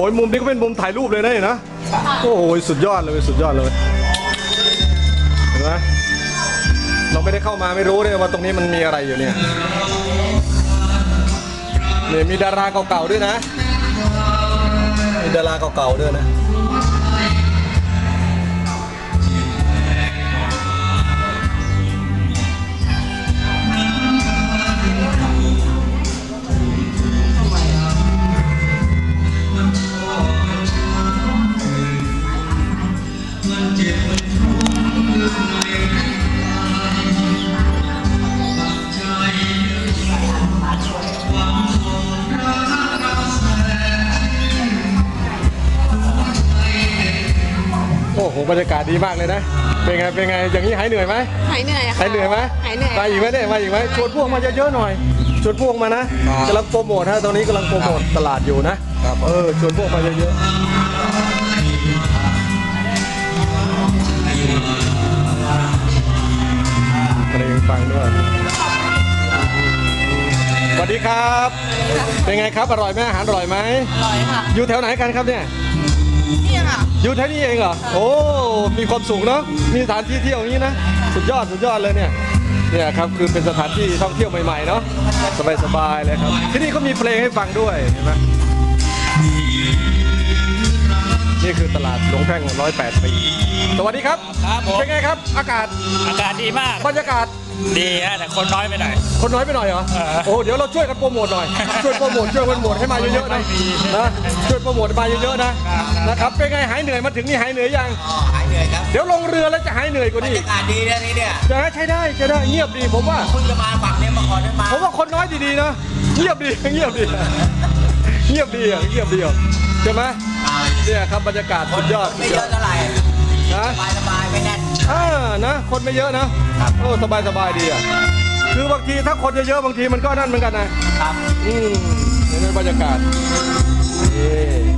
อ้ยมุมนี้ก็เป็นมุมถ่ายรูปเลยนะเนี่ยนะโอ้โหสุดยอดเลยสุดยอดเลยเห็นไหมเราไม่ได้เข้ามาไม่รู้เลยว่าตรงนี้มันมีอะไรอยู่เนี่ยเนี่ยมีดาราเก่าๆด้วยนะมีดาราเก่าๆด้วยนะ ดีมากเลยนะ เป็นไง เป็นไง อย่างนี้หายเหนื่อยไหมหายเหนื่อยอะค่ะหายเหนื่อยไหมหายเหนื่อยมาอีกไหมเนี่ยมาอีกไหมชวนพวกมาเยอะๆหน่อยชวนพวกมานะกำลังโปรโมทฮะตอนนี้กำลังโปรโมทตลาดอยู่นะ เออชวนพวกมาเยอะๆเพลงฟังด้วยสวัสดีครับ เป็นไงครับ อร่อยไหมอาหารอร่อยไหมอร่อยค่ะ อยู่แถวไหนกันครับเนี่ย นี่ค่ะ อยู่แค่นี้เองเหรอ โอ้ มีความสุขเนาะ มีสถานที่เที่ยวอย่างนี้นะ สุดยอด สุดยอดเลยเนี่ย เนี่ยครับ คือเป็นสถานที่ท่องเที่ยวใหม่ๆเนาะ สบายๆเลยครับ ที่นี่ก็มีเพลงให้ฟังด้วย เห็นไหม นี่คือตลาดหลวงแพ่งร้อยแปดปี สวัสดีครับ ครับผมเป็นไงครับ อากาศ อากาศดีมาก บรรยากาศ ดีฮะแต่คนน้อยไปหน่อย คนน้อยไปหน่อยเหรอ เออ โอ้ เดี๋ยวเราช่วยกันโปรโมทหน่อย ช่วยโปรโมท ช่วยโปรโมทให้มาเยอะๆนะไม่มีนะ ช่วยโปรโมทมาเยอะๆนะครับนะครับ เป็นไงหายเหนื่อยมาถึงนี่หายเหนื่อยยัง อ๋อหายเหนื่อยครับเดี๋ยวลงเรือแล้วจะหายเหนื่อยกว่าบรรนี้ยากาศดีนะนี่เนี่ยจะใช้ได้ใช้ได้ เงียบดีผมว่าเพิ่งจะมาฝั่งเนี้ยมาก่อนได้มาผมว่าคนน้อยดีๆนะ เงียบดี เงียบดี เงียบดีอะเงียบดีอะใช่ไหม เนี่ยครับบรรยากาศคสุนดยอดไม่เยอะเท่าไหร่นะสบายสบายไม่แน่น อ่านะคนไม่เยอะนะโอ้สบายสบายดีอะคือบางทีถ้าคนเยอะๆบางทีมันก็นั่นเหมือนกันนะครับ อืมนี่เป็นบรรยากาศนี่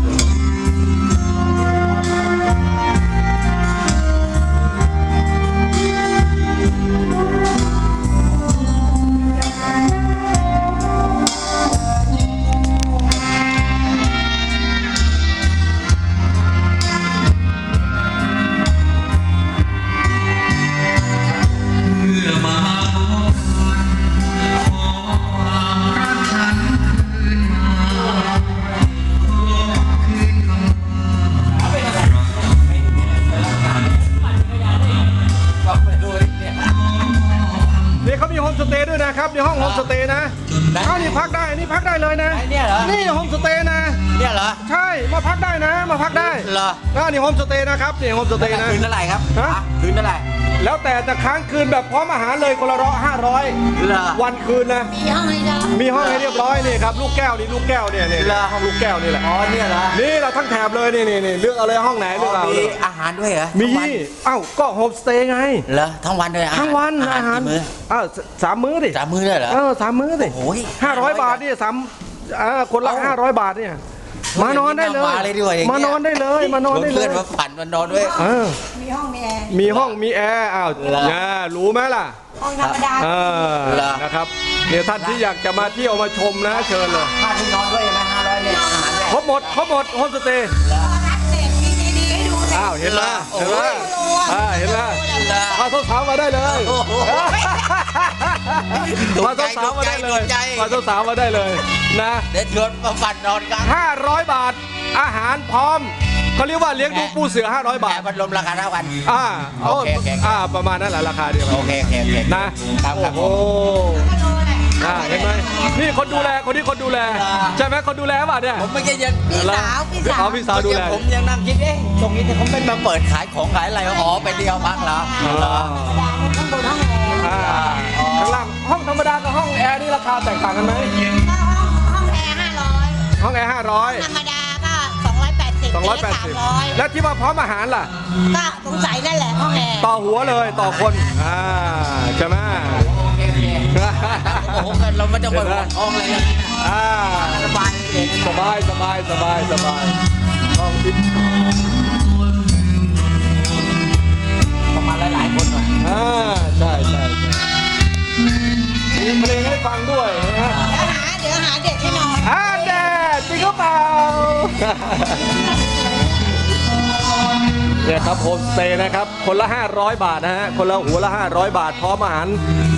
พักได้นี่พักได้เลยนะ ไอ้เนี่ยเหรอ นี่โฮมสเตย์นะ เนี่ยเหรอใช่มาพักได้นะ มาพักได้เหรออ่านี่โฮมสเตย์นะครับนี่โฮมสเตย์นะ คืนเท่าไหร่ครับฮะ คืนเท่าไหร่ แล้วแต่จะค้างคืนแบบพร้อมอาหารเลยคนละร้อยห้าร้อยเหรอ วันคืนนะ มีห้องให้เรามีห้องให้เรียบร้อยนี่ครับลูกแก้วนี่ลูกแก้วเนี่ยเนี่ยเหรอ ห้องลูกแก้วนี่แหละ อ๋อเนี่ยเหรอนี่เราทั้งแถบเลยนี่นี่นี่เลือกเอาเลยห้องไหนอ๋เลือกอเอามีเลยอาหารด้วยเหรอมีทั้งวันเอ้าก็โฮมสเตย์ไง เหรอทั้งวันเลยอะทั้งวันอาหารกี่มื้ออ้าวสสามมื้อดิสามมื้อเลยเหรอ เออสามมื้อดิโอ้ยห้าร้อยบาทนี่สามอ่าคนละเอ้าห้าร้อยบาทเนี่ย มานอนได้เลย มาเลยดีกว่าอย่างเงี้ย มานอนได้เลย มานอนได้เลเพื่อย นมาฝันมานอนด้วย เออ มีห้องมีแอร์มีห้องมีแอร์อ้าวเหรอนะรู้ไหมล่ะ ห้องธรรมดาเออ เหรอ นะครับเนี่ยท่านที่อยากจะมาเที่ยวมาชมนะเชิญเลยค่าที่นอนด้วยไหมห้าร้อยเนี่ยอาหารเนี่ย ครบหมดครบหมดโฮมสเตย์นัดเด็กมีดีๆให้ดูสิอ้าวเห็นไหมโอ้เห็นโหไหมอ่าเห็นไหมเหรอพาสาวๆมาได้เลยโอ้โหถูกพาใจสาวๆมาได้เลยถูกใจพาสาวๆมาได้เลยนะ เดี๋ยวชวนมาฝันนอนกัน500 บาท อาหารพร้อมเขาเรียกว่าเลี้ยงดูปูเสือ 500 บาท แต่พัดลมราคาเท่ากัน อ่าโอเคโอเค อ่าประมาณนั้นแหละราคาเดียวกันโอเคโอเคโอเคนะครับ ครับโอ้โหก็ดูแหละ อ่าเห็นไหมนี่คนดูแลคนที่คนดูแลใช่ไหมคนดูแลป่ะเนี่ย ผมไม่ใช่ยังพี่สาวพี่สาวเอาพี่สาวดูแล ผมยังนั่งคิดเอ๊ะตรงนี้เขาไม่มาเปิดขายของขายอะไรอ๋อไปเดียวพักเหรออ๋อ เหรอต้องบนห้องแอร์อ่าข้างล่างห้องธรรมดากับห้องแอร์นี่ราคาแตกต่างกันไหมก็ห้องห้องแอร์ห้าร้อยห้องแอร์ห้าร้อยธรรมดาก็สองร้อยแปดสิบสองร้อยแปดสาสิมบร้อยแล้วที่มาพร้อมอาหารล่ะ ก็สงสัยนั่นแหละห้องแอร์ต่อหัวเลยต่อคนอ่าใช่ไหม โอ้โหกันเราไม่ต้องไปหวงห้องเลยนะอ่าสบายเลยสบายสบายสบายสบายห้องทิพย์ประมาณหลายๆคนหน่อยอ่าใช่ใช่ใช่มีเพลงให้ฟังด้วยนะฮะเดี๋ยวหาเดี๋ยวหาเด็กให้นอนอ่าแดดจริงหรือเปล่า เนี่ยครับโฮมสเตย์นะครับ คนละ 500 บาทนะฮะ คนละหัวละ 500 บาท พร้อมอาหาร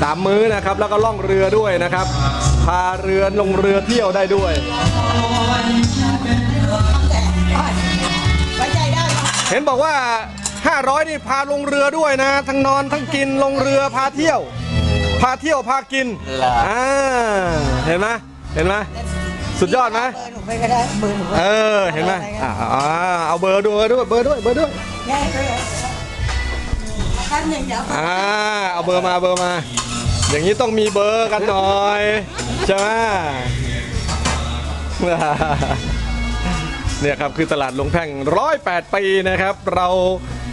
สามมื้อนะครับ แล้วก็ล่องเรือด้วยนะครับ พาเรือลงเรือเที่ยวได้ด้วย ไว้ใจได้ค่ะเห็นบอกว่า 500 นี่พาลงเรือด้วยนะ ทั้งนอนทั้งกินลงเรือพาเที่ยว พาเที่ยวพากินเหรออ่อ่าเห็นไหมเห็นไหมสุดยอดไหมเบอร์หนูไปก็ได้เบอร์หนู เออเห็นไหมอ่าอ่าเอาเบอร์ด้วยเบอร์ด้วยเบอร์ด้วย ได้ไปเลยแป๊บหนึงเดี๋ยวอ่าเอาเบอร์มาเบอร์มา อย่างนี้ต้องมีเบอร์กันหน่อยใช่ไหม เนี่ยครับคือตลาดลงแพ่งร้อยแปดปีนะครับ เรา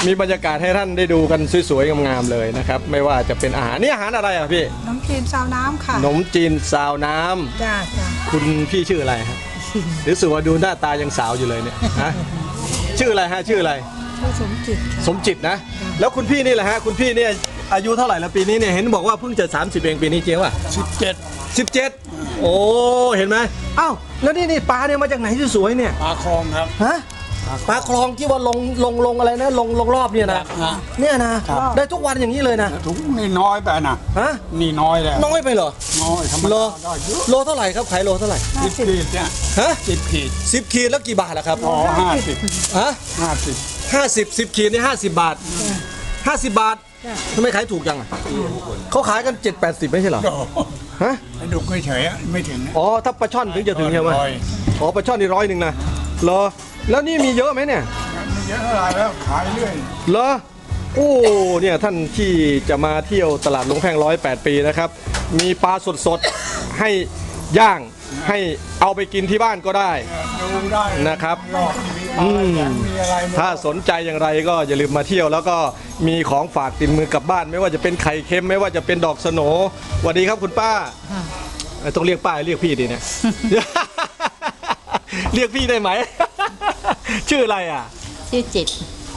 มีบรรยากาศให้ท่านได้ดูกันสวยๆงามๆเลยนะครับ ไม่ว่าจะเป็นอาหารนี่อาหารอะไรอะพี่น้ำจีนซาวน้ำค่ะขนมจีนซาวน้ำจ้าจ้าคุณพี่ชื่ออะไรฮะรู้สึกว่าดูหน้าตายังสาวอยู่เลยเนี่ยฮะชื่ออะไรฮะชื่ออะไร ชื่อสมจิตค่ะสมจิตนะ แล้วคุณพี่นี่แหละฮะคุณพี่เนี่ยอายุเท่าไหร่แล้วปีนี้เนี่ยเห็นบอกว่าเพิ่งจะ 30 เองปีนี้เจ๊ว่ะสิบเจ็ด17 โอ้เห็นไหมอ้าวแล้วนี่นี่ปลาเนี่ยมาจากไหนที่สวยเนี่ยปลาคลองครับ ฮะปลาคลองที่ว่าลงลงลงอะไรนะลงลงรอบเนี่ยนะฮะ เนี่ยนะได้ทุกวันอย่างนี้เลยนะถุงนี่น้อยไปนะฮะนี่น้อยแล้วน้อยไปเหรอน้อยธรรมโลดาได้เยอะโลเท่าไหร่ครับขายโลเท่าไหร่สิบขีดเนี่ยฮะสิบขีดสิบขีดแล้วกี่บาทล่ะครับอ๋อห้าสิบฮะห้าสิบ ห้าสิบสิบขีดนี่ห้าสิบบาทห้าสิบบาททำไมขายถูกจังอะเขาขายกันเจ็ดแปดสิบไม่ใช่เหรอโอ้โหฮะให้ดูเฉยๆอะไม่ถึงนะอ๋อ ถ้าปลาช่อนถึงจะถึงใช่ไหมร้อยอ๋อปลาช่อนนี่ร้อยหนึ่งนะเหรอ แล้วนี่มีเยอะไหมเนี่ยไม่เยอะเท่าไหรแล้วขายเรื่อยเหรอ โอ้ เนี่ยท่านที่จะมาเที่ยวตลาดลงแพงร้อยแปดปีนะครับ มีปลาสดๆ ให้ย่าง ให้เอาไปกินที่บ้านก็ได้ ดูได้นะครับ รอบมีปลาแหลมมี อะไรหมดถ้าสนใจอย่างไรก็อย่าลืมมาเที่ยว แล้วก็มีของฝากติดมือกลับบ้าน ไม่ว่าจะเป็นไข่เค็มไม่ว่าจะเป็นดอกสโหนสวัสดีครับคุณป้าเอ้ยต้องเรียกป้าเรียกพี่ดีเนี่ย เรียกพี่ได้ไหม ชื่ออะไรอะ ชื่อจิต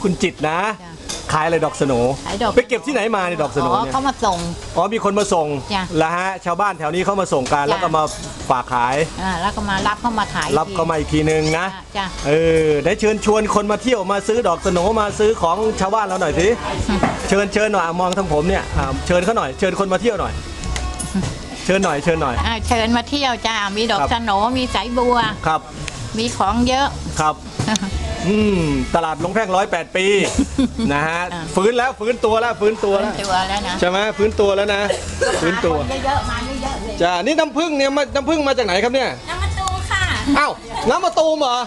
คุณจิตนะ จ้ะ ขายอะไรดอกสโหนขายดอก ไปเก็บที่ไหนมาในยดอกสโหนอ๋อเนี่ยเขามาส่ง อ๋อมีคนมาส่งจ้ะแล้วฮะชาวบ้านแถวนี้เขามาส่งกันจ้ะ แล้วก็มาฝากขายอ่าแล้วก็มารับเข้ามาขายรับเข้ามาอีกทีนึงนะ อ่าจ้ะ เออได้เชิญชวนคนมาเที่ยวมาซื้อดอกสโหนมาซื้อของชาวบ้านเราหน่อยสิเชิญเชิญหน่อยอะมองทางผมเนี่ยอะเชิญเขาหน่อยเชิญคนมาเที่ยวหน่อย เชิญหน่อยเชิญหน่อย อ่าเชิญมาเที่ยวจ้า มีดอกครับ สโหนมีสายบัว ครับมีของเยอะ ครับ อืมตลาดลงแพงร้อยแปดปี นะฮะอ่าฟื้นแล้วฟื้นตัวแล้วฟื้นตัวแล้วตัวแล้วนะใช่ไหมฟื้นตัวแล้วนะฟื้นตัวคนเยอะๆมาเยอะๆเลยจ้านี่น้ำผึ้งเนี่ยมาน้ำผึ้งมาจากไหนครับเนี่ยน้ำมะตูมค่ะอ้าวน้ำมะตูมเหรอ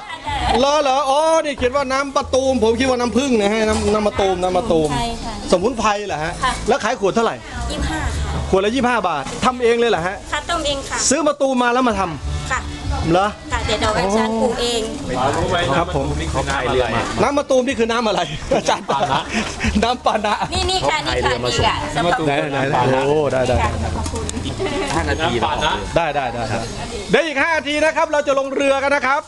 เหรอเหรออ๋อนี่เขียนว่าน้ำมะตูม ผมคิดว่าน้ำผึ้งนะฮะน้ำน้ำมะตูมน้ำมะตูมใช่ค่ะสมุนไพรเหรอฮะค่ะแล้วขายขวดเท่าไหร่ยี่ห้าค่ะขวดละ25บาททำเองเลยเหรอฮะค่ะต้มเองค่ะ ซื้อมะตูมมาแล้วมาทำค่ะเหรอค่ะ เดี๋ยวเราอัญชันปลูกเองครับผมน้ำมะตูมนี่คือน้ำอะไร อาจารย์ปานะ น้ำปานะนี่นี่ค่ะนี่ค่ะนี่ค่ะสต๊อกไหนไหนไหนโอ้ได้ได้ค่ะขอบคุณได้ได้ได้ได้เดี๋ยวอีก5นาทีนะครับ เราจะลงเรือกันนะครับ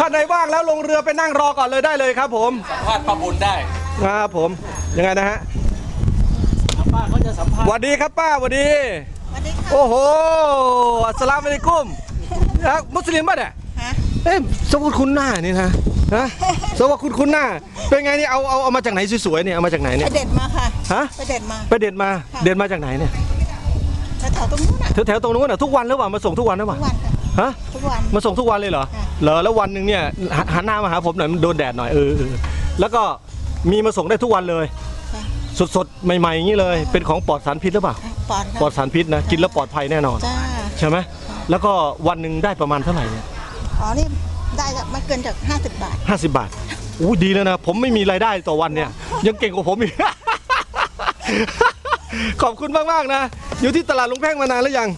ถ้าไหนว่างแล้วลงเรือไปนั่งรอก่อนเลยได้เลยครับผมพาดประบุญได้ ครับผม ยังไงนะฮะป้าเขาจะสัมภาษณ์สวัสดีครับป้าสวัสดีสวัสดีค่ะโอ้โห อัสสลามุอะลัยกุมนะมุสลิมป่ะเนี่ยฮะ เอ๊ะสวัสดีคุณหน้านี่นะฮะสวัสดีคุณคุณหน้า เป็นไงนี่เอาเอาเอามาจากไหนสวยๆเนี่ยเอามาจากไหนไปเนี่ยเด็ดมาค่ะฮะ ไปเด็ดมาไปเด็ดมาเด็ดมาจากไหนเนี่ยแถวๆตรงนู้นอะแถวๆตรงนู้นน่ะทุกวันหรือเปล่ามาส่งทุกวันหรือเปทุล่ากวันค่ะฮะ ทุกวัน มาส่งทุกวันเลยเหรอ ค่ะ เหรอ แล้ววันหนึ่งเนี่ยหันหันหน้ามาหาผมหน่อยมันโดนแดดหน่อยเออเออ แล้วก็มีมาส่งได้ทุกวันเลย ค่ะสดๆ ใหม่ๆ อย่างนี้เลย เป็นของปลอดสารพิษหรือเปล่า ปอดค่ะปลอดสารพิษนะ กินแล้วปลอดภัยแน่นอน จ้า ใช่ไหม แล้วก็วันหนึ่งได้ประมาณเท่าไหร่เนี่ย อ๋อนี่ได้จากไม่เกินจาก 50 บาทห้าสิบบาทอู้ดีแล้วนะ ผมไม่มีรายได้ต่อวันเนี่ย ยังเก่งกว่าผมอีก ขอบคุณมากๆนะ อยู่ที่ตลาดลุงแพ่งมานานแล้วยัง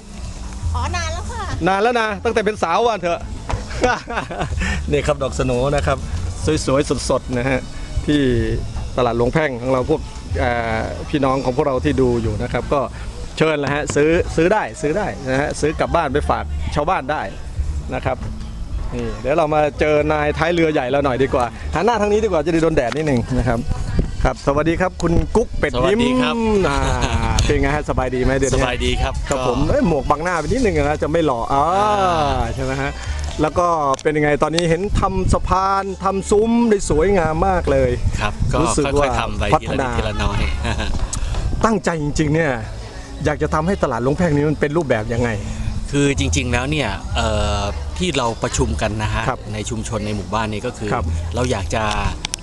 อ๋อนานแล้วค่ะ นานแล้วนะ ตั้งแต่เป็นสาววันเถอะ นี่ครับดอกสโหนนะครับ สวยๆ สดๆ นะฮะ ที่ตลาดหลวงแพ่งของเราพวกเอ่อพี่น้องของพวกเราที่ดูอยู่นะครับ ก็เชิญนะฮะซื้อซื้อได้ซื้อได้นะฮะซื้อกลับบ้านไปฝากชาวบ้านได้นะครับ นี่เดี๋ยวเรามาเจอนายท้ายเรือใหญ่เราหน่อยดีกว่าหันหน้าทางนี้ดีกว่าจะได้โดนแดดนิดหนึ่งนะครับครับ สวัสดีครับคุณกุ๊กเป็ดสวัสยิ้มดีครับอ่าเป็นไงฮะสบายดีไหมเดือนสนี้บายดีครับครับก็ผมเอ้ยหมวกบังหน้าไปนิดนึงนะจะไม่หล่ออ่าใช่ไหมฮะแล้วก็เป็นยังไงตอนนี้เห็นทำสะพานทำซุ้มได้สวยงามมากเลย ครับก็รู้สึกค่ว่าอยๆทำไปพัทีฒละนานิดทีละน้อย ตั้งใจจริงๆเนี่ยอยากจะทำให้ตลาดหลวงแพ่งนี้มันเป็นรูปแบบยังไง คือจริงๆแล้วเนี่ยเอ่อที่เราประชุมกันนะฮะครับในชุมชนในหมู่บ้านนี้ก็คือครับเราอยากจะ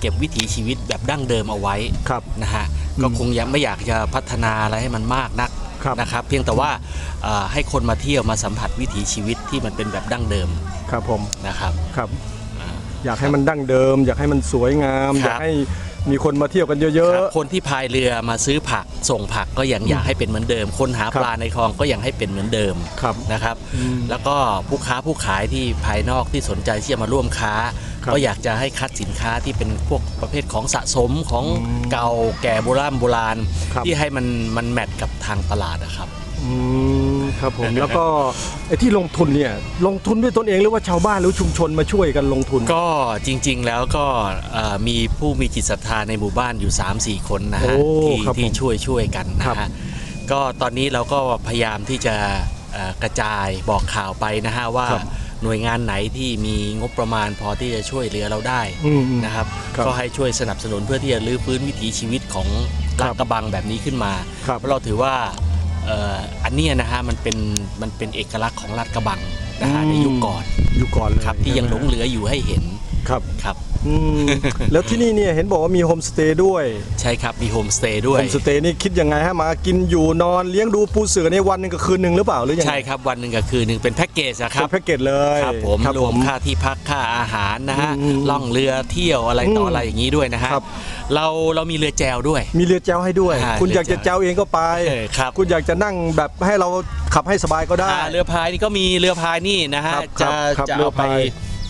เก็บวิถีชีวิตแบบดั้งเดิมเอาไว้ครับนะฮะก็คงยังไม่อยากจะพัฒนาอะไรให้มันมากนักครับนะครับ เพียงแต่ว่าเอ่อให้คนมาเที่ยวมาสัมผัสวิถีชีวิตที่มันเป็นแบบดั้งเดิมครับผมนะครับครับ อยากให้มันดั้งเดิม อยากให้มันสวยงามครับอยากให้ มีคนมาเที่ยวกันเยอะ ครับคนที่พายเรือมาซื้อผักส่งผักก็ยังอยากให้เป็นเหมือนเดิม คนหาครับปลาในคลองก็ยังให้เป็นเหมือนเดิมครับนะครับอืมแล้วก็ผู้ค้าผู้ขายที่ภายนอกที่สนใจที่จะมาร่วมค้า ครับก็อยากจะให้คัดสินค้าที่เป็นพวกประเภทของสะสมของเก่าแก่โบราณโบราณ ครับ ที่ให้มันมันแมทกับทางตลาดนะครับ ๆอืม ครับผมแล้วก็ไอ้ที่ลงทุนเนี่ยลงทุนด้วยตนเองหรือว่าชาวบ้านหรือชุมชนมาช่วยกันลงทุน ก็จริง ๆ แล้วก็เอ่อมีผู้มีจิตศรัทธาในหมู่บ้านอยู่ 3-4 คนนะฮะโอ้ที่ครับที่ผมช่วยช่วยกันครันะบฮะก็ตอนนี้เราก็พยายามที่จะเอ่อกระจายบอกข่าวไปนะฮะว่าครับหน่วยงานไหนที่มีงบประมาณพอที่จะช่วยเหลือเราได้อืมอืมนะครับ ครับก็ให้ช่วยสนับสนุนเพื่อที่จะรื้อฟื้นวิถีชีวิตของครัลาบดกระบังแบบนี้ขึ้นมา ครับ เพราะเราถือว่าเอ่ออันเนี้ยนะฮะมันเป็นมันเป็นเอกลักษณ์ของลาดกระบังนะฮะในยุคก่อนอยู่ก่อนเลยครับที่ยังหลงเหลืออยู่ให้เห็นครับครับ อืมแล้วที่นี่เนี่ยเห็นบอกว่ามีโฮมสเตย์ด้วยใช่ครับ มีโฮมสเตย์ด้วโฮย มสเตย์นี่คิดยังไงฮะมากินอยู่นอนเลี้ยงดูปูเสือในวันหนึ่งกับคืนหนึ่งหรือเปล่าหรือยังไงใช่ครับวันหนึ่งกับคืนหนึ่งเป็นแพ็กเกจอะคเป็รับนแพ็กเกจเลยครับผมครับรวมค่าที่พักค่าอาหารนะฮะอืมล่องเรือเที่ยวอะไรต่ออะไรอย่างนี้ด้วยนะฮะครับเราเรามีเรือแจวด้วย มีเรือแจวให้ด้วยอ่าคุณอยากจะเรือแจวแจวเองก็ไป เออครับ คุณอยากจะนั่งแบบให้เราขับให้สบายก็ได้ อ่าเรือพายนี่ก็มีเรือพายนี่นะฮะครับจะครับจะเรือเอาไปพาย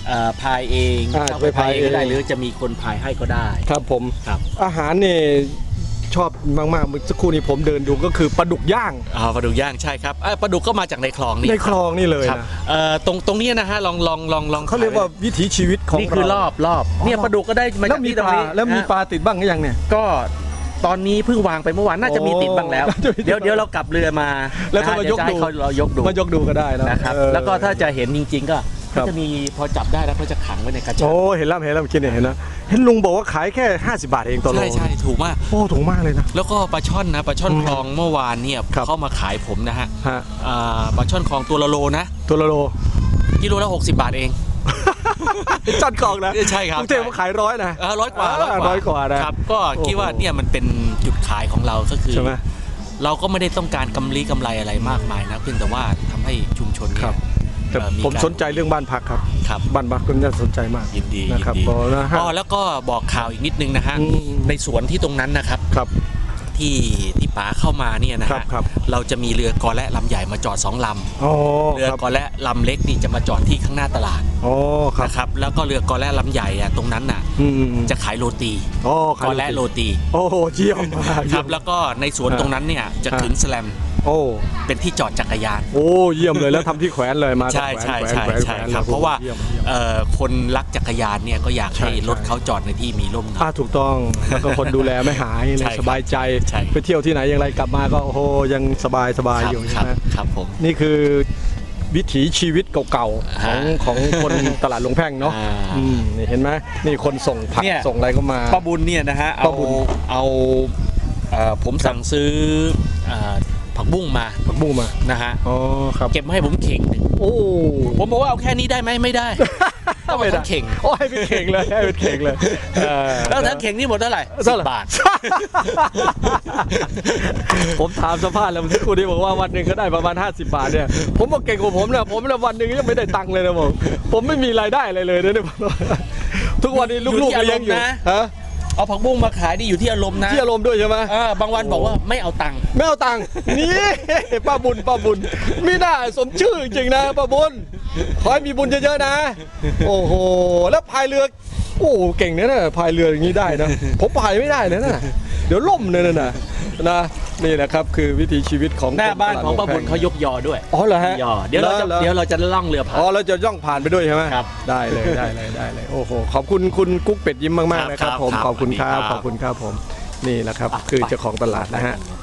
เอ่อพายเองอ่าจะเอาไปพายเองก็ได้ไปพายเอง หรือจะมีคนพายให้ก็ได้ ครับผม ครับอาหารเนี่ยชอบมากๆเมื่อสักครู่นี้ผมเดินดูก็คือปลาดุกย่างอ๋อปลาดุกย่างใช่ครับเอ้ยปลาดุกก็มาจากในคลองนี่ในคลองนี่เลยครับนะเอ่อตรงตรงนี้นะฮะลองลองลองลองเขาเรียกว่าวิถีชีวิตของนี่คือรอบรอบเนี่ยปลาดุกก็ได้มาแล้จาวกมีที่ตรปงลานี้แล้วมีฮะ ปลาติดบ้างหรือยังเนี่ย ก็ตอนนี้เพิ่งวางไปเมื่อวานน่าจะมีติดบ้างแล้ว โอ้น่าจะมีติดเดี๋ยวเดี๋ยวเรากลับเรือมาแล้วก็นะฮะมายกเดี๋วจะให้ดู เขาเรายกดูมายกดูก็ได้นะนะครับ เออแล้วก็ถ้าจะเห็นจริง ๆ ก็ ครับจะมีพอจับได้แล้วเขาจะขังไว้ในกระชัโอ้งเห็นแล้วเห็นแล้วเมื่อกี้เนี่ยเห็นนะเห็นลุงบอกว่าขายแค่ 50 บาทเองต่อโลใช่ใช่ถูกมากโอ้ถูกมากเลยนะ แล้วก็ปลาช่อนนะปลาช่อนอืมคลองเมื่อวานเนี่ยครับ เข้ามาขายผมนะฮะฮะอ่าปลาช่อนคลองตัวละโลนะตัวละโล กิโลละ60 บาทเองจัดกล่องนะใช่ครับกรุงเทพก็ขายร้อยนะเออร้อยกว่าอ่าร้อยกว่านะ ครับก็คิดว่าโอ้โหเนี่ยมันเป็นจุดขายของเราก็คือ ใช่ไหมเราก็ไม่ได้ต้องการกำไรกำไรอะไรมากมายนะเพียงแต่ว่าทำให้ชุมชนคเนี่รัยบ แต่เอ่อมีผมการสนใจเรื่องบ้านพักครับครับบ้านพักก็น่าสนใจมากยินดีนะครับยินดีบอกนะฮะอ๋อแล้วก็บอกข่าวอีกนิดนึงนะฮะอืมในสวนที่ตรงนั้นนะครับครับที่ที่ป๋าเข้ามาเนี่ยนะครัฮะบครับเราจะมีเรือกอและลำใหญ่มาจอดสองลอ๋อำเรือครับกอและลำเล็กนี่จะมาจอดที่ข้างหน้าตลาดอ๋อครับนะครับแล้วก็เรือกอและลำใหญ่อะตรงนั้นน่ะอืมอืมอืมจะขายโรตีอ๋อกอและโรตี โอ้โหเยี่ยมมากครับแล้วก็ในสวนตรงนั้นเนี่ยจะฮะขึงแสแลม โอ้เป็นที่จอดจักรยาน โอ้เยี่ยมเลยแล้วทำที่แขวนเลยมาใช่แขวนใช่แขวนใช่แขวนใช่แขวนครับลยเพราะว่าเยี่ยมเยี่ยม เอ่อคนรักจักรยานเนี่ยก็อยากใช่ให้รถใช่เขาจอดในที่มีร่มเงา อ่าถูกต้องแล้วก็คนดูแลไม่หายเลยใช่ครับสบายใจใช่ ไปเที่ยวที่ไหนอย่างไรกลับมาก็โอ้โหยังสบายสบายครับอยู่คใช่รับไหมครับผม นี่คือวิถีชีวิตเก่าๆของฮะของคนตลาดหลวงแพ่งเนาะอ่าอืมนี่เห็นไหมนี่คนส่งผักเนี่ย ส่งอะไรก็มา ป้าบุญเนี่ยนะฮะป้าเอาบุญเอาเอ่อผมสั่งซื้อเอ่อผัก บุ้งมาผักบุ้งมานะฮะอ๋อครับเก็บมาให้ผมเข่งหนึ่งโอ้ผมบอกว่าเอาแค่นี้ได้ไหมไม่ได้ต้องเอาทั้งเข่งโอ้ให้เป็นเข่งเลยให้เป็นเข่งเลยเออแล้วทั้งเข่งนี่หมดเท่าไหร่เท่าไหร่สิบบาท ผมถามสภาพแล้วเมื่อสักครู่นี้บอกว่าวันหนึ่งก็ได้ประมาณ 50 บาทเนี่ยผมบอกเก่งกว่าผมนะผมเนี่ยวันหนึ่งยังไม่ได้ตังค์เลยนะผมผมไม่มีรายได้อะไรเลยนะเนี่ยทุกวันนี้ลูกๆเลี้ยงอยู่อยู่ที่อารมณ์นะฮะ เอาผักบุ้งมาขายนี่อยู่ที่อารมณ์นะที่อารมณ์ด้วยใช่ไหมเออบางวันบอกว่าไม่เอาตังค์ไม่เอาตังค์นี่ป้าบุญป้าบุญมีหน้าสมชื่อจริงๆนะป้าบุญขอให้มีบุญเยอะๆนะ โอ้โหแล้วพายเรือโอ้เก่งนะเนี่ยพายเรืออย่างนี้ได้นะผมพายไม่ได้นะน่ะเดี๋ยวล่มเลยนะนะ นะนี่นะครับคือวิถีชีวิตของหน้าบ้านของคป้าบุญตลดเขายกยอด้วยอ๋อเหรอฮะยอเดี๋ยวเราจะหอเดี๋ยวเราจะล่องเรือผ่านอ๋อเราจะย่องผ่านไปด้วยใช่ไหมครับได้เลยได้เลยได้เลยโอ้โหขอบคุณคุณกุ๊กเป็ดยิ้มมากๆนะครับครับผมครับขอบคุณครับสวัสดีครับขอบคุณครับผมนี่แหละครับคือเจ้าของตลาดนะฮะไป